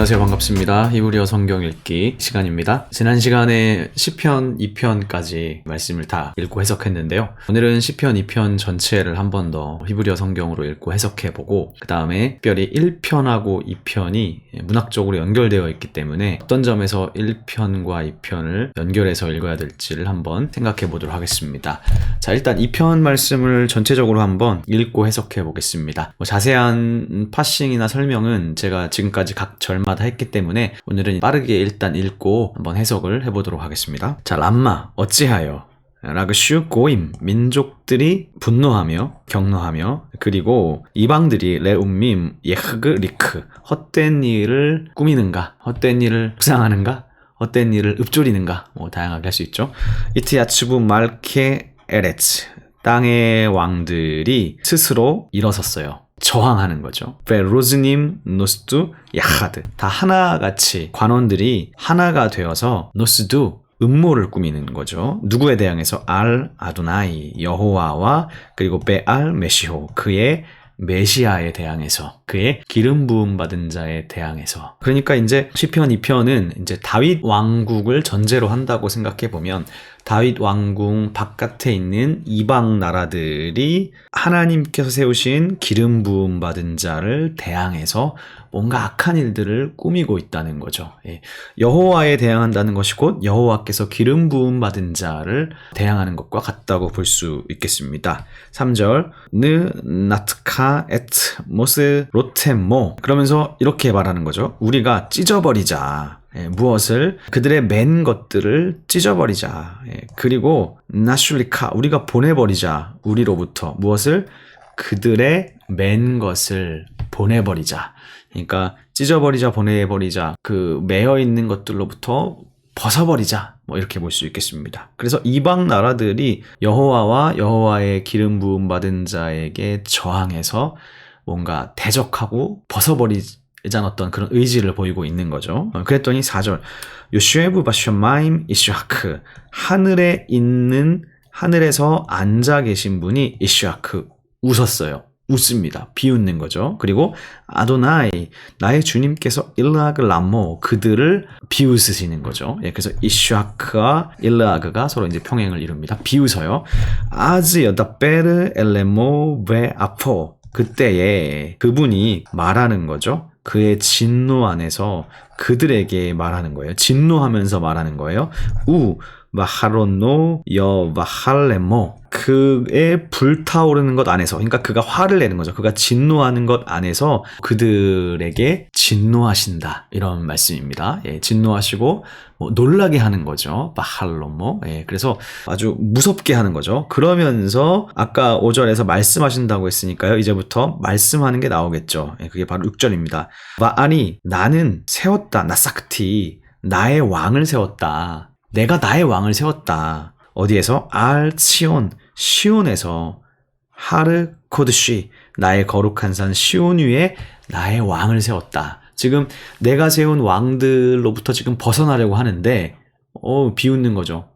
안녕하세요. 반갑습니다. 히브리어 성경 읽기 시간입니다. 지난 시간에 시편 2편까지 말씀을 다 읽고 해석했는데요. 오늘은 시편 2편 전체를 한 번 더 히브리어 성경으로 읽고 해석해 보고 그 다음에 특별히 1편하고 2편이 문학적으로 연결되어 있기 때문에 어떤 점에서 1편과 2편을 연결해서 읽어야 될지를 한번 생각해 보도록 하겠습니다. 자, 일단 2편 말씀을 전체적으로 한번 읽고 해석해 보겠습니다. 뭐 자세한 파싱이나 설명은 제가 지금까지 각 절마 다 했기 때문에 오늘은 빠르게 일단 읽고 한번 해석을 해보도록 하겠습니다. 자, 람마, 어찌하여? 라그슈 고임 민족들이 분노하며 경노하며 그리고 이방들이 레움밈 예흐그 리크 헛된 일을 꾸미는가? 헛된 일을 묵상하는가? 헛된 일을 읊조리는가? 뭐 다양하게 할 수 있죠. 이티아츠부 말케 에레츠 땅의 왕들이 스스로 일어섰어요 저항하는 거죠. 베로즈님 노스두 야하드 다 하나같이 관원들이 하나가 되어서 노스두 음모를 꾸미는 거죠. 누구에 대항해서 알 아도나이 여호와와 그리고 베알 메시호 그의 메시아에 대항해서 그의 기름 부음 받은 자에 대항해서 그러니까 이제 시편 2편은 이제 다윗 왕국을 전제로 한다고 생각해 보면 다윗 왕궁 바깥에 있는 이방 나라들이 하나님께서 세우신 기름 부음 받은 자를 대항해서 뭔가 악한 일들을 꾸미고 있다는 거죠. 예. 여호와에 대항한다는 것이 곧 여호와께서 기름 부음 받은 자를 대항하는 것과 같다고 볼 수 있겠습니다. 3절 느 나트카 에트 모스 로 테모 그러면서 이렇게 말하는 거죠. 우리가 찢어버리자. 예, 무엇을 그들의 맨 것들을 찢어버리자. 예, 그리고 나슐리카 우리가 보내버리자. 우리로부터 무엇을 그들의 맨 것을 보내버리자. 그러니까 찢어버리자, 보내버리자. 그 매여 있는 것들로부터 벗어버리자. 뭐 이렇게 볼 수 있겠습니다. 그래서 이방 나라들이 여호와와 여호와의 기름 부음 받은 자에게 저항해서 뭔가 대적하고 벗어버리자는 어떤 그런 의지를 보이고 있는 거죠. 어, 그랬더니 4절 요슈에브 바쇼마임 이슈아크 하늘에 있는 하늘에서 앉아 계신 분이 이슈아크 웃었어요. 웃습니다. 비웃는 거죠. 그리고 아도나이 나의 주님께서 일라그 람모 그들을 비웃으시는 거죠. 예, 그래서 이슈아크와 일라그가 서로 이제 평행을 이룹니다. 비웃어요. 아즈 여다 베르 엘레모 베 아포 그때에 그분이 말하는 거죠. 그의 진노 안에서 그들에게 말하는 거예요. 진노하면서 말하는 거예요. 우 마하로노 여 마할레모 그의 불타오르는 것 안에서 그러니까 그가 화를 내는 거죠. 그가 진노하는 것 안에서 그들에게 진노하신다 이런 말씀입니다. 예, 진노하시고 뭐 놀라게 하는 거죠. 마할로모. 예, 그래서 아주 무섭게 하는 거죠. 그러면서 아까 5절에서 말씀하신다고 했으니까요. 이제부터 말씀하는 게 나오겠죠. 예, 그게 바로 6절입니다. 아니 나는 세웠 다 나삭티 나의 왕을 세웠다. 내가 나의 왕을 세웠다. 어디에서? 알 치온, 시온에서 하르 코드쉬, 나의 거룩한 산 시온 위에 나의 왕을 세웠다. 지금 내가 세운 왕들로부터 지금 벗어나려고 하는데, 어, 비웃는 거죠.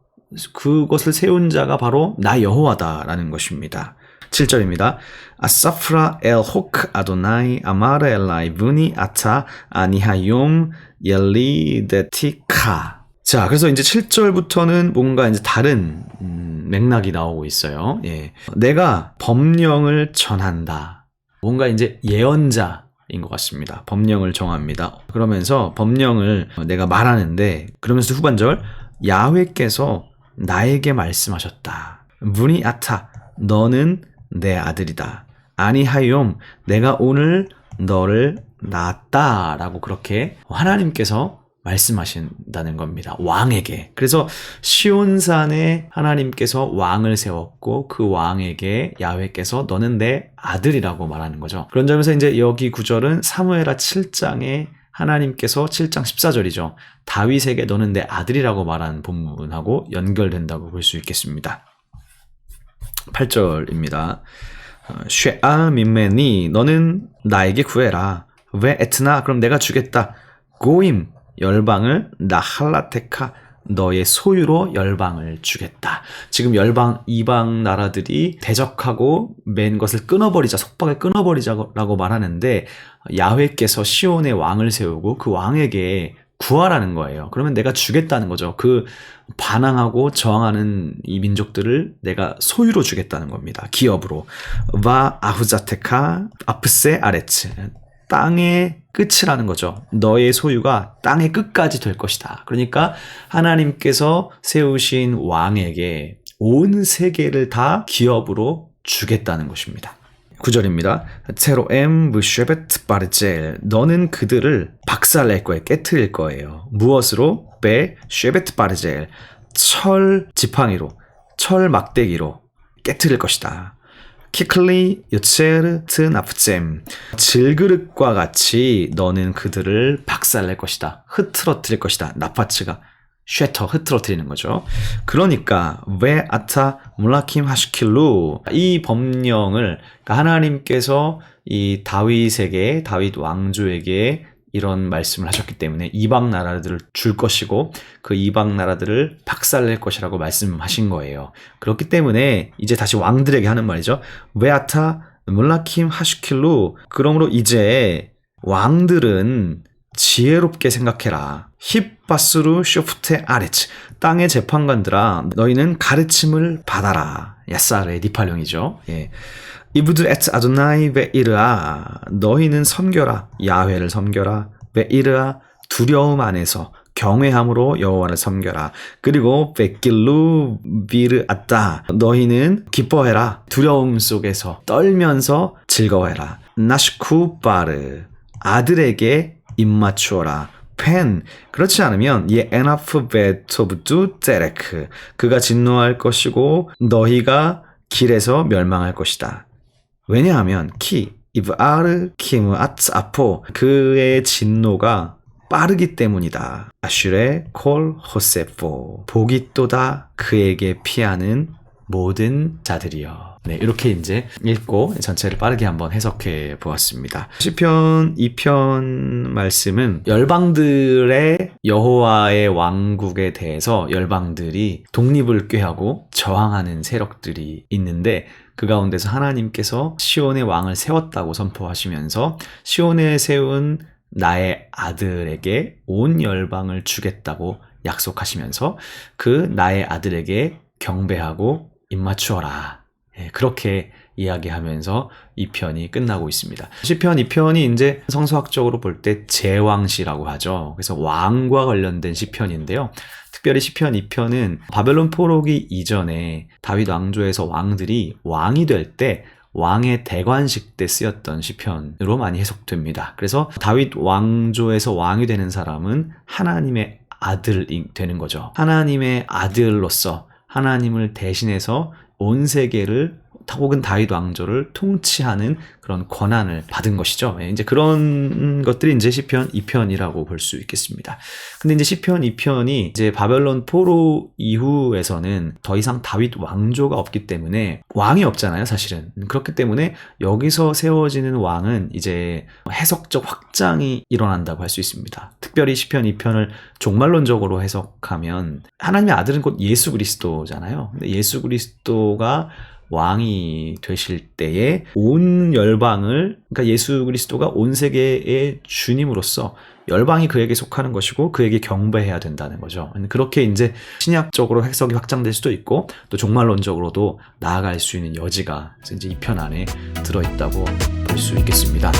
그것을 세운 자가 바로 나 여호와다라는 것입니다. 7절입니다. 아사프라 엘 호크 아도나이 아마르 엘라이 브니 아타 아니하욤 옐리데티카 자, 그래서 이제 7절부터는 뭔가 이제 다른 음, 맥락이 나오고 있어요. 예. 내가 법령을 전한다. 뭔가 이제 예언자 인 것 같습니다. 법령을 정합니다. 그러면서 법령을 내가 말하는데 그러면서 후반절 야훼께서 나에게 말씀하셨다. 문이 아타 너는 내 아들이다. 아니하욤 내가 오늘 너를 낳았다라고 그렇게 하나님께서 말씀하신다는 겁니다. 왕에게. 그래서 시온산에 하나님께서 왕을 세웠고 그 왕에게 야훼께서 너는 내 아들이라고 말하는 거죠. 그런 점에서 이제 여기 구절은 사무엘하 7장에 하나님께서 7장 14절이죠. 다윗에게 너는 내 아들이라고 말한 본문하고 연결된다고 볼 수 있겠습니다. 8절입니다. 쉐아 민메니 너는 나에게 구해라. 왜 에트나 그럼 내가 주겠다. 고임 열방을 나할라테카 너의 소유로 열방을 주겠다. 지금 열방 이방 나라들이 대적하고 맨 것을 끊어버리자 속박을 끊어버리자라고 말하는데 야훼께서 시온의 왕을 세우고 그 왕에게 구하라는 거예요. 그러면 내가 주겠다는 거죠. 그 반항하고 저항하는 이 민족들을 내가 소유로 주겠다는 겁니다. 기업으로. 와 아후자테카 아프세 아레츠. 땅의 끝이라는 거죠. 너의 소유가 땅의 끝까지 될 것이다. 그러니까 하나님께서 세우신 왕에게 온 세계를 다 기업으로 주겠다는 것입니다. 9절입니다. 체로 엠 무쉐베트 바르젤 너는 그들을 박살낼 거예요. 깨트릴 거예요. 무엇으로? 베 쉐베트 바르젤 철 지팡이로 철 막대기로 깨트릴 것이다. 키클리 요체르 트 나프잼 질그릇과 같이 너는 그들을 박살낼 것이다. 흐트러뜨릴 것이다. 나파츠가 쉐터 흐트러뜨리는 거죠. 그러니까 왜 아타 물라킴 하시킬루 이 법령을 그러니까 하나님께서 이 다윗에게 다윗 왕조에게 이런 말씀을 하셨기 때문에 이방 나라들을 줄 것이고 그 이방 나라들을 박살낼 것이라고 말씀하신 거예요. 그렇기 때문에 이제 다시 왕들에게 하는 말이죠. 웨아타 물라킴 하시킬루 그러므로 이제 왕들은 지혜롭게 생각해라. 힙바스루 쇼프테 아레츠. 땅의 재판관들아, 너희는 가르침을 받아라. 야사르의 니팔령이죠. 예. 이브드 에츠 아도나이 베이르아. 너희는 섬겨라. 야훼를 섬겨라. 베이르아. 두려움 안에서 경외함으로 여호와를 섬겨라. 그리고 베길루 비르 아따. 너희는 기뻐해라. 두려움 속에서 떨면서 즐거워해라. 나시쿠 바르. 아들에게 입맞추어라. 펜 그렇지 않으면 예 에나프 베토브두 테레크 그가 진노할 것이고 너희가 길에서 멸망할 것이다. 왜냐하면 키 이브아르 키무 아츠 아포 그의 진노가 빠르기 때문이다. 아슈레 콜 호세포 복이 또다 그에게 피하는 모든 자들이여. 네, 이렇게 이제 읽고 전체를 빠르게 한번 해석해 보았습니다. 시편 2편 말씀은 열방들의 여호와의 왕국에 대해서 열방들이 독립을 꾀하고 저항하는 세력들이 있는데 그 가운데서 하나님께서 시온의 왕을 세웠다고 선포하시면서 시온에 세운 나의 아들에게 온 열방을 주겠다고 약속하시면서 그 나의 아들에게 경배하고 입 맞추어라. 예, 그렇게 이야기하면서 이 편이 끝나고 있습니다. 시편 이 편이 이제 성서학적으로 볼 때 제왕시라고 하죠. 그래서 왕과 관련된 시편인데요. 특별히 시편 이 편은 바벨론 포로기 이전에 다윗 왕조에서 왕들이 왕이 될 때 왕의 대관식 때 쓰였던 시편으로 많이 해석됩니다. 그래서 다윗 왕조에서 왕이 되는 사람은 하나님의 아들이 되는 거죠. 하나님의 아들로서 하나님을 대신해서 온 세계를 혹은 다윗 왕조를 통치하는 그런 권한을 받은 것이죠. 예, 이제 그런 것들이 이제 시편 2편이라고 볼 수 있겠습니다. 근데 이제 시편 2편이 이제 바벨론 포로 이후에서는 더 이상 다윗 왕조가 없기 때문에 왕이 없잖아요, 사실은. 그렇기 때문에 여기서 세워지는 왕은 이제 해석적 확장이 일어난다고 할 수 있습니다. 특별히 시편 2편을 종말론적으로 해석하면 하나님의 아들은 곧 예수 그리스도잖아요. 근데 예수 그리스도가 왕이 되실 때에 온 열방을 그러니까 예수 그리스도가 온 세계의 주님으로서 열방이 그에게 속하는 것이고 그에게 경배해야 된다는 거죠. 그렇게 이제 신약적으로 해석이 확장될 수도 있고 또 종말론적으로도 나아갈 수 있는 여지가 이제 이 편 안에 들어 있다고 볼 수 있겠습니다.